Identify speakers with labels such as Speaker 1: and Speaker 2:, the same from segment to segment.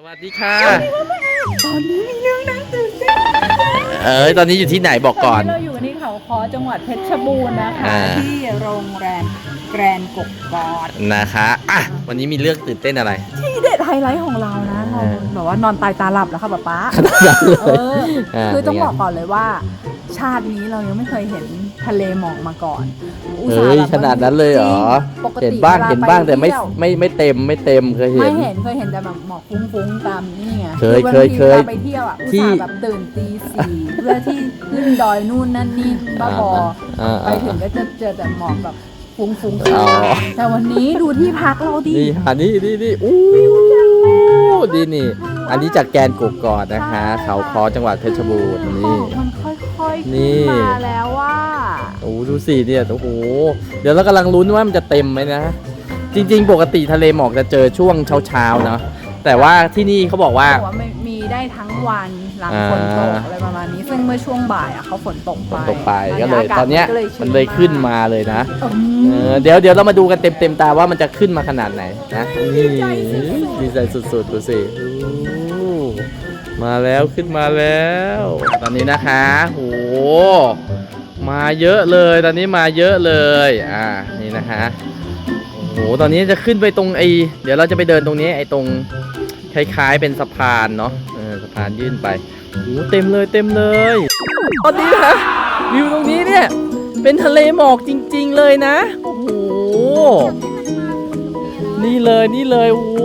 Speaker 1: สวัสดีค่ะ
Speaker 2: ตอนนี้มีเรื่องน่าตื่นเต้น
Speaker 1: เอ้ยตอนนี้อยู่ที่ไหนบอกก่อน
Speaker 2: ตเราอยู่ที่เขาคอจังหวัดเพชรบูรณ์นะคะ
Speaker 1: อ่า
Speaker 2: ที่โรงแรมแกรนกกกอด
Speaker 1: นะคะอะวันนี้มีเรื่องตื่นเต้นอะไร
Speaker 2: ที่เด็ดไฮไลท์ของเรานะเรา
Speaker 1: เออ
Speaker 2: แบบว่านอนตายตาหลับแล้วค่ะป๊าป๊า
Speaker 1: ขนาดนั้นเล
Speaker 2: เอยอาคือต้อง
Speaker 1: เป็นไง
Speaker 2: บอกก่อนเลยว่า ชาตินี้เรายังไม่เคยเห็น ทะเลหมอกมาก่อนอุต
Speaker 1: เฮ้
Speaker 2: ส่าห์
Speaker 1: ย
Speaker 2: แบบ
Speaker 1: ขนาดนั้นเลยเหรอ
Speaker 2: จงปกติ
Speaker 1: เห็นบ้าง
Speaker 2: วล
Speaker 1: เห็นบ้าง
Speaker 2: ไป
Speaker 1: แต่ไม่
Speaker 2: เที่ยว
Speaker 1: ไม่ไม่เต็มไม่เต็มเคยเห็
Speaker 2: ไม่
Speaker 1: น
Speaker 2: เห็นเคยเห็นแต่แบบหมอกฟุ้งๆตามนี่ไง
Speaker 1: เคย
Speaker 2: อบาง
Speaker 1: เคย
Speaker 2: ที
Speaker 1: เคย
Speaker 2: วลาไปเที่ยวอะอุต
Speaker 1: ที่
Speaker 2: ส่าห์แบบตื่นตีสี่เพื่อที่ขึ้นดอยนู่นนั่นนี่บ้าบอ
Speaker 1: อ่า
Speaker 2: ไปถึงก็จะเจอแต่หมอกแบบฟุ้งๆ
Speaker 1: อ๋อ
Speaker 2: แต่วันนี้ดูที่พักเราดิ
Speaker 1: นี่อันนี้นี่นี่อู้ดีนี่ อันนี้จากแกนกกกอดนะคะ เขาคอจังหวัดเพชรบูรณ์
Speaker 2: หม
Speaker 1: นี่
Speaker 2: อกมันค่อยๆ
Speaker 1: นี่
Speaker 2: ขึ้นมาแล้วว่า
Speaker 1: โอ้ดูสิเนี่ยโอ้โหเดี๋ยวเรากำลังลุ้นว่ามันจะเต็มไหมนะ จริง ๆ ปกติทะเลหมอกจะเจอช่วงเช้าๆเนาะแต่ว่าที่นี่เขาบอกว่า
Speaker 2: บอกว่าไม่มีได้ทั้งวันหลังฝนตก
Speaker 1: อ่า
Speaker 2: อะไรประมาณนี้ ซึ่งเมื่อช่วงบ่ายอะเขาฝนตก
Speaker 1: ฝ
Speaker 2: ไป
Speaker 1: นตกไปก็เลยา
Speaker 2: กาศ
Speaker 1: ตอนเนี้ย
Speaker 2: ก็
Speaker 1: มันเลยขึ้นมาเลยนะ
Speaker 2: อื
Speaker 1: เอ
Speaker 2: ม
Speaker 1: อเดี๋ยวเดี๋ยวเรามาดูกันเต็มเต็มๆตาว่ามันจะขึ้นมาขนาดไหนนะนี่
Speaker 2: ดีใจสุดๆ
Speaker 1: ดีใจสุดๆดูสิโอ้มาแล้วขึ้นมาแล้ว ตอนนี้นะคะโห มาเยอะเลยตอนนี้มาเยอะเลยอ่านี่นะคะโอ้โหตอนนี้จะขึ้นไปตรงไอเดี๋ยวเราจะไปเดินตรงนี้ไอตรงคล้ายๆเป็นสะพานเนาะเออสะพานยื่นไปโหเต็มเลยเต็มเลยตอนนี้นะวิวตรงนี้เนี่ยเป็นทะเลหมอกจริง ๆ เลยนะโอ้โหนี่เลยนี่เลยโอ้โห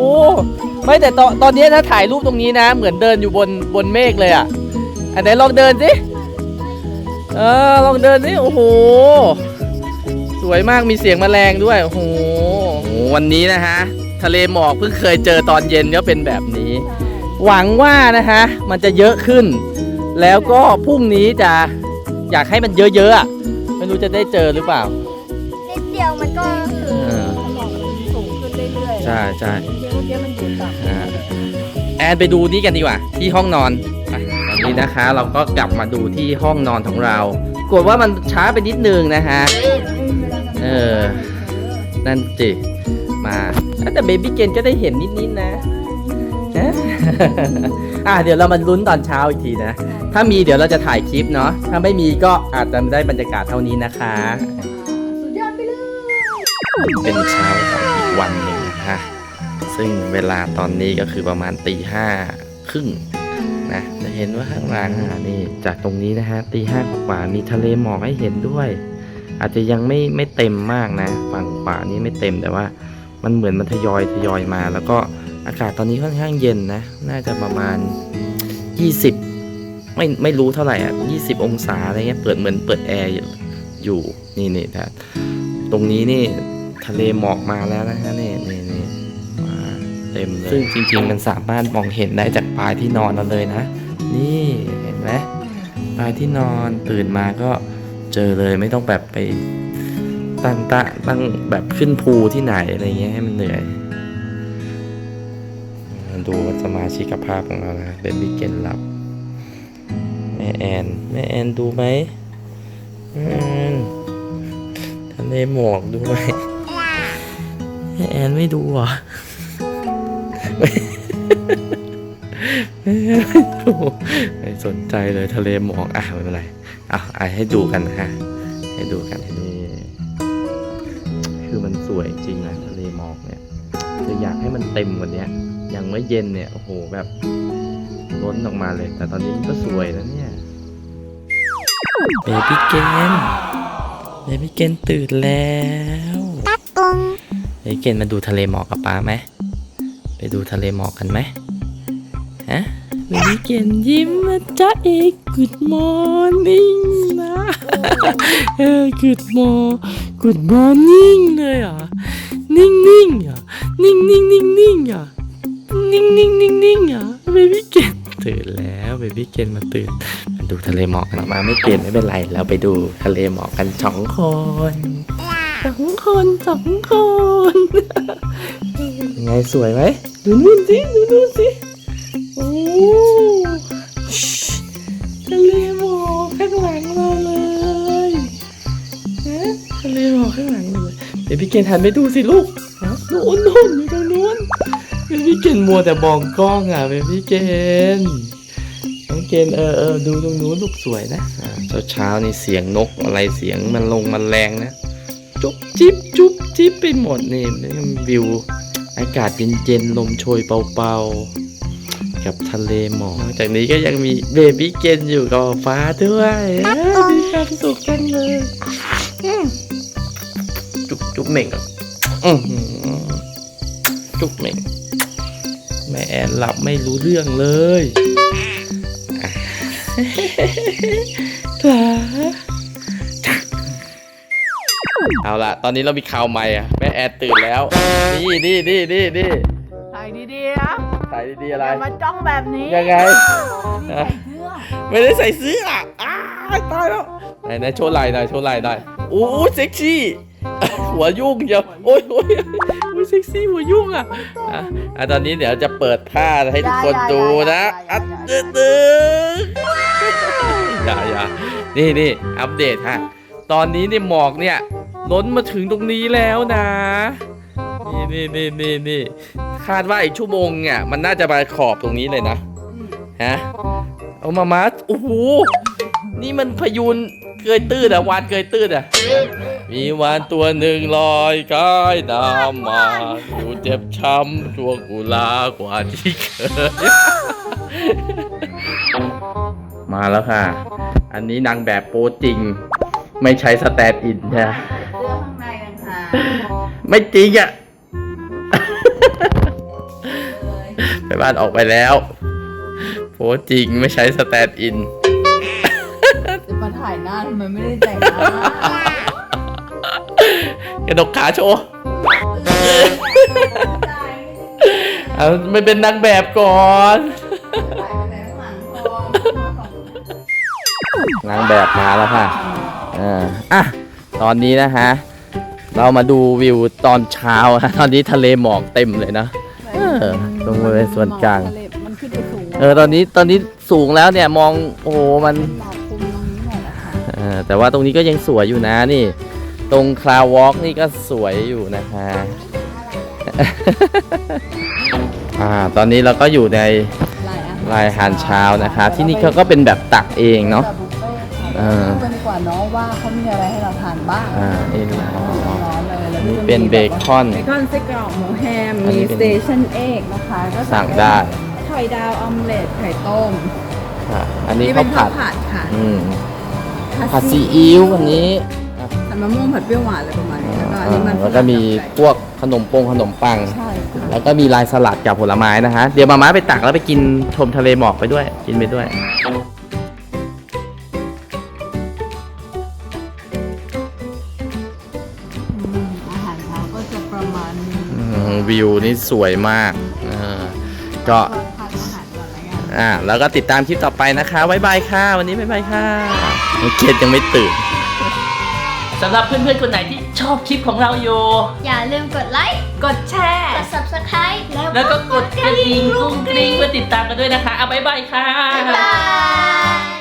Speaker 1: ไม่แต่ตอนตอนนี้ถ้าถ่ายรูปตรงนี้นะ เหมือนเดินอยู่บนบนเมฆเลยอะอันไหนลองเดินสิ เออลองเดินสิโอ้โห สวยมากมีเสียงแมลงด้วยโอ้โหโอ้โหวันนี้นะฮะ ทะเลหมอกเพิ่งเคยเจอตอนเย็นก็เป็นแบบนี้ หวังว่านะฮะ มันจะเยอะขึ้น แล้วก็พรุ่งนี้จะอยากให้มันเยอะๆอะไม่รู้จะได้เจอหรือเปล่า
Speaker 3: นิดเดียวมันก็คือ
Speaker 1: เออ
Speaker 2: หมอกมันสูงขึ้นเรื่อยๆ
Speaker 1: ใช่ใช่
Speaker 2: เมื่อกี้มันอยู่ต่ำ
Speaker 1: อ่าแอนไปดูนี่กันดีกว่า ที่ห้องนอนอะตอ นนี้นะคะ เราก็กลับมาดูที่ห้องนอนของเรากดว่ามันช้าไปนิดนึงนะฮะ เออ นั่นจิมาแต่เบบี้เกนก็ได้เห็นนิดๆนะฮะอะเดี๋ยวเรามาลุ้นตอนเช้าอีกทีนะ ถ้ามีเดี๋ยวเราจะถ่ายคลิปเนาะ ถ้าไม่มีก็อาจจะได้บรรยากาศเท่านี้นะคะ
Speaker 2: สุดยอดไปเลย
Speaker 1: เป็นเช้าของอีกวันหนึ่งนะฮะ ซึ่งเวลาตอนนี้ก็คือประมาณตีห้าครึ่ง นะจะเห็นว่าข้างหลังนี่จากตรงนี้นะฮะตีห้ากว่ามีทะเลหมอกให้เห็นด้วย อาจจะยังไม่ไม่เต็มมากนะ ฝั่งขวานี้ไม่เต็มแต่ว่า มันเหมือนมันทยอยทยอยมา แล้วก็อากาศตอนนี้ค่อนข้างเย็นนะ น่าจะประมาณ 20 ไม่ไม่รู้เท่าไหร่อะ20 องศาอะไรเงี้ยเปิดเหมือนเปิดแอร์อยู่นี่นี่นะตรงนี้นี่ทะเลหมอกมาแล้วนะฮะนี่นี่นี่ เต็มเลยซึ่งจริงๆมันสามารถมองเห็นได้จากปลายที่นอนเราเลยนะ นี่เห็นไหมปลายที่นอนตื่นมาก็เจอเลยไม่ต้องแบบไปตั้งตะตั้งแบบขึ้นภูที่ไหนอะไรเงี้ยให้มันเหนื่อย ดูสมาชิกภาพของเรานะเบบี้เกนหลับแม่แอนแม่แอนดูไหมแม่แอนทะเลหมอกดูไหมแม่แอนไม่ดูเหรอไม่แม่แอน ไม่ดูไม่สนใจเลยทะเลหมอกอะไม่เป็นไรเอาอะให้ดูกันนะฮะให้ดูกันให้ดูคือมันสวยจริงนะทะเลหมอกเนี่ยจะอยากให้มันเต็มกว่านี้อย่างเมื่อเย็นเนี่ยโอ้โหแบบล้นออกมาเลย แต่ตอนนี้มันก็สวยแล้วเนี่ยเบบี้เกนเบบี้เกนตื่นแล้วเบบี้เกนมาดูทะเลหมอกกับป้าไหมไป ดูทะเลหมอกกันไหมฮะเบบี้เกนยิ้มนะจ๊ะเอก Good morning นะเออ Good morning Good morning เลยเหรอะนิ่งนิ่งๆเหรอะนิ่งนิ่งนิ่งนิ่งๆเหรอะนิ่งนิ่งนิ่งนิ่งเหรอะเบบี้เกนตื่นแล้วเบบี้เกนมาตื่นมาดูทะเลหมอกกันออกมาไม่เปลี่ยนไม่เป็นไรเราไปดูทะเลหมอกกันสองคนสองคนสองคนยังไงสวยไหม ดูนู่นสิดูนู่นสิโอ้ชิทะเลหมอกข้างหลังเราเลยนะทะเลหมอกข้างหลังเราเลยเดี๋ยวพี่เกณฑ์หันไปดูสิลูกนะนู่นนู่นอยู่ตรงนู้นเดี๋ยวพี่เกณฑ์มัวแต่มองกล้องอะเบบี้เกนน้องเกนเออเออดูตรงนู้นลูกสวยนะเช้าเช้าๆนี่เสียงนกอะไรเสียงมันลงมันแรงนะ จุ๊บจิ๊บจุ๊บจิ๊บไปหมดนี่วิว อากาศเย็นๆลมโชยเบาๆ กับทะเลหมอกนอกจากนี้ก็ยังมีเบบี้เกนอยู่กับฟ้าด้วยเอ้ยมีความสุขจังเลย จุ๊บจุ๊บเหม่งอะจุ๊บเหม่งแม่แอนหลับไม่รู้เรื่องเลย เอาล่ะตอนนี้เรามีข่าวใหม่อะแม่แอนตื่นแล้ว นี่นี่นี่นี่นี่
Speaker 2: ถ่ายดีๆนะ
Speaker 1: ถ่ายดีๆอะไร
Speaker 2: อย่ามาจ้องแบบนี้
Speaker 1: ยังไง
Speaker 2: นี่ใส่เสื้อ
Speaker 1: ไม่ได้ใส่เสื้ออะอ้ายตายแล้วไหนไหนโชว์ไหล่หน่อยโชว์ไหล่หน่อยโอ้ยเซ็กซี่ หัวยุ่งเดียวโอ้ยโอ้ยโอ้ยเซ็กซี่หัวยุ่งอะอะอะตอนนี้เดี๋ยวจะเปิดผ้าให้ทุกคนดูนะอัดตึ๊ดตึ๊ดอย่าอย่านี่นี่อัปเดตฮะตอนนี้เนี่ยหมอกเนี่ย ล้นมาถึงตรงนี้แล้วนะ นี่นี่นี่นี่นี่คาดว่าอีกชั่วโมงเนี่ยมันน่าจะมาขอบตรงนี้เลยนะฮะเอามามาโอ้โหนี่มันพยูนเกยตื้นอะวานเกยตื้นอะมีวานตัวหนึ่งลอยกายนำมาอยู่เจ็บช้ำตัวกุลากว่าที่เคยมาแล้วค่ะ อันนี้นางแบบโปจริง ไม่ใช้สแตนด์อินใช่ ไม่จริงอะไปบ้านออกไปแล้วโพสต์จริงไม่ใช้สแตนด์อิน
Speaker 2: จะมาถ่ายหน้าทำไมไม่ได้แต่งหน้าก
Speaker 1: ระดกขาโชว์เอาไม่เป็นนางแบบก่อน นางแบบมาแล้วค่ะอ่าอะ ตอนนี้นะฮะ เรามาดูวิวตอนเช้าฮะตอนนี้ทะเลหมอกเต็มเลยนะเออตรงบริเวณส่วนกลาง
Speaker 2: ทะเลมันขึ้นไปสูง
Speaker 1: เออตอนนี้ตอนนี้สูงแล้วเนี่ยมองโอ้โหมัน
Speaker 2: หมอกคลุมตรงนี้หมดนะคะ
Speaker 1: เออแต่ว่าตรงนี้ก็ยังสวยอยู่นะนี่ ตรงคลาวอล์กนี่ก็สวยอยู่นะคะ อ่าตอนนี้เราก็อยู่ใน
Speaker 2: ลายอาหาร
Speaker 1: รายอาหารเช้านะคะ ที่นี่เขาก็เป็นแบบตักเองเนาะ
Speaker 2: แบบบุฟเฟ่ต์
Speaker 1: เออ
Speaker 2: ดูกันดีกว่าเนาะว่าเขามีอะไรให้เราทานบ้าง
Speaker 1: อ่านี่นะ
Speaker 2: ร้อนๆเลยแล้ว
Speaker 1: นี่
Speaker 2: ก็จะมี
Speaker 1: เป็นเบคอน
Speaker 2: เบคอนไส้กรอกหมูแฮม
Speaker 1: อันนี้
Speaker 2: มี
Speaker 1: เป็น
Speaker 2: สเตชันเอ็กนะคะก็
Speaker 1: สั่งได้
Speaker 2: ไข่ดาวออมเล็ตไข่ต้ม
Speaker 1: ค่ะอันนี้
Speaker 2: นี่
Speaker 1: ข้า
Speaker 2: เป็
Speaker 1: วนผั
Speaker 2: ข้าว
Speaker 1: ด
Speaker 2: ผัดค่ะ
Speaker 1: อืมผัดซีอิ๊ววันนี้อะ
Speaker 2: ผัดมะม่วงผัดเปรี้ยวหวานอะไรประมาณนี้แล้วก็อันนี้มัน
Speaker 1: แล้วก็มีพวกขนมปงขนมปัง
Speaker 2: ใช่ค่ะ
Speaker 1: แล้วก็มีลายสลัดกับผลไม้นะฮะ เดี๋ยวมาม่าไปตักแล้วไปกินชมทะเลหมอกไปด้วย กินไปด้วย วิวนี่สวยมากเออก็
Speaker 2: ก็ทานอาหารก่อนละกัน
Speaker 1: อ่าแล้วก็ติดตามคลิปต่อไปนะคะบ๊ายบายค่ะ วันนี้บ๊ายบายค่ะเกดยังไม่ตื่น
Speaker 4: สำหรับเพื่อนๆคนไหนที่ชอบคลิปของเราอยู่
Speaker 3: อย่าลืมกดไลค์
Speaker 4: กดแชร์
Speaker 3: กด subscribe
Speaker 4: แล้วก็กดกระดิ่งกรุ้งกริ้งเพื่อติดตามกันด้วยนะคะ เอาบ๊ายบายค่ะ
Speaker 3: บ๊ายบาย